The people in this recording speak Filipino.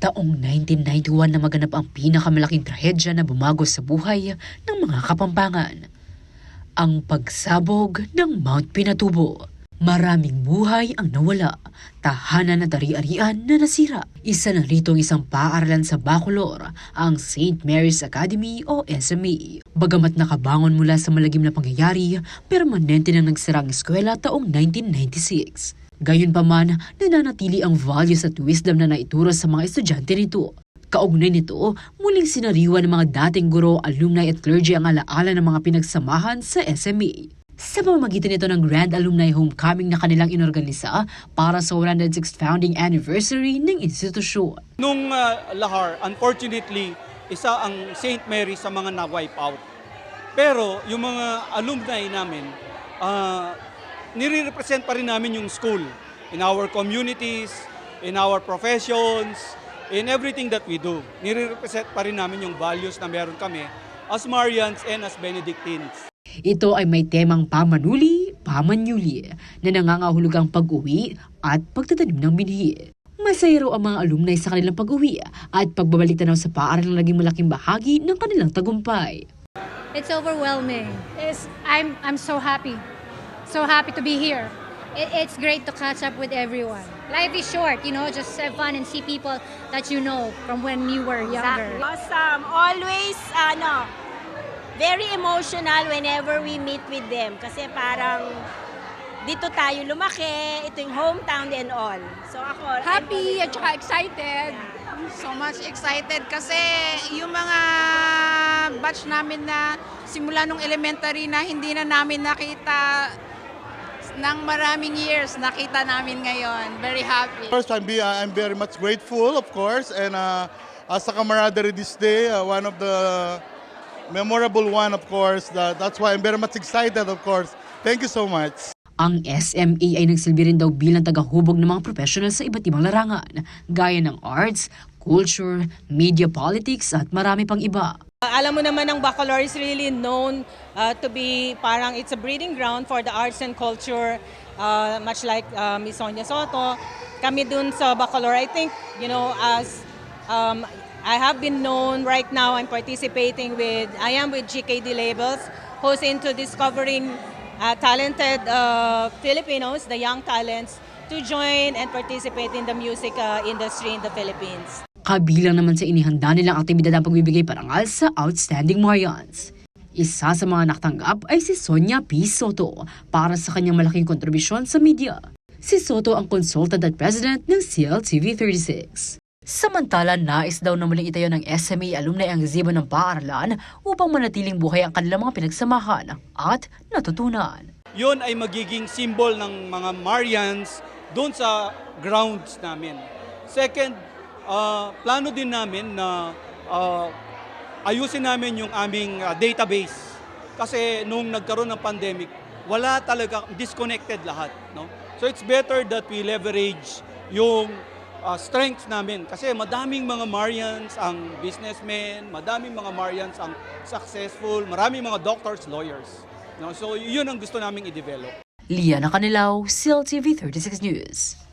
Taong 1991 na maganap ang pinakamalaking trahedya na bumago sa buhay ng mga kapampangan. Ang pagsabog ng Mount Pinatubo. Maraming buhay ang nawala, tahanan at ari-arian na nasira. Isa na rito ang isang paaralan sa Bacolor, ang St. Mary's Academy o SME. Bagamat nakabangon mula sa malagim na pangyayari, permanente nang nagsara ang eskwela taong 1996. Gayunpaman, nananatili ang values at wisdom na naituro sa mga estudyante nito. Kaugnay nito, muling sinariwa ng mga dating guro, alumni at clergy ang alaala ng mga pinagsamahan sa SME. Sa pamamagitan nito ng Grand Alumni Homecoming na kanilang inorganisa para sa 106th founding anniversary ng institusyon. Nung ah, lahar, unfortunately, isa ang St. Mary sa mga na-wipe out. Pero yung mga alumni namin, uh, nire-represent pa rin namin yung school in our communities, in our professions, in everything that we do. Nire-represent pa rin namin yung values na meron kami as Marians and as Benedictines. Ito ay may temang pamanuli, pamanyuli na nangangahulugang pag-uwi at pagtatanim ng binhi. Masaya raw ang mga alumni sa kanilang pag-uwi at pagbabalik tanaw sa paaralang naging malaking bahagi ng kanilang tagumpay. It's overwhelming. is I'm I'm so happy, so happy to be here. It, it's great to catch up with everyone. Life is short, you know, just have fun and see people that you know from when you were younger. Awesome. Always, ano, very emotional whenever we meet with them. Kasi parang dito tayo lumaki, ito yung hometown and all. So ako, Happy at saka excited. So much excited kasi yung mga batch namin na simula nung elementary na hindi na namin nakita ng maraming years, nakita namin ngayon. Very happy. First, I'm, be, I'm very much grateful, of course, and uh, as a camaraderie this day, uh, one of the memorable one, of course. That, that's why I'm very much excited, of course. Thank you so much. Ang SMA ay nagsilbi rin daw bilang tagahubog ng mga professional sa iba't ibang larangan, gaya ng arts, culture, media politics at marami pang iba. Alam mo naman ang Bacolor is really known uh, to be parang it's a breeding ground for the arts and culture, uh, much like uh, Miss Sonia Soto. Kami dun sa Bacolor, I think, you know, as um, I have been known right now, I'm participating with, I am with GKD Labels, who's into discovering uh, talented uh, Filipinos, the young talents, to join and participate in the music uh, industry in the Philippines. Kabilang naman sa inihanda nilang aktibidad ang pagbibigay parangal sa Outstanding Marians. Isa sa mga nakatanggap ay si Sonia P. Soto para sa kanyang malaking kontribusyon sa media. Si Soto ang consultant at president ng CLTV 36. Samantala, nais daw na muling itayo ng SMA alumni ang gazebo ng paaralan upang manatiling buhay ang kanilang mga pinagsamahan at natutunan. Yun ay magiging symbol ng mga Marians doon sa grounds namin. Second, ah, plano din namin na ah, ayusin namin yung aming ah, database. Kasi nung nagkaroon ng pandemic, wala talaga, disconnected lahat. No? So it's better that we leverage yung ah, strengths namin. Kasi madaming mga Marians ang businessmen, madaming mga Marians ang successful, maraming mga doctors, lawyers. No? So yun ang gusto naming i-develop. Liana Canilaw, CLTV 36 News.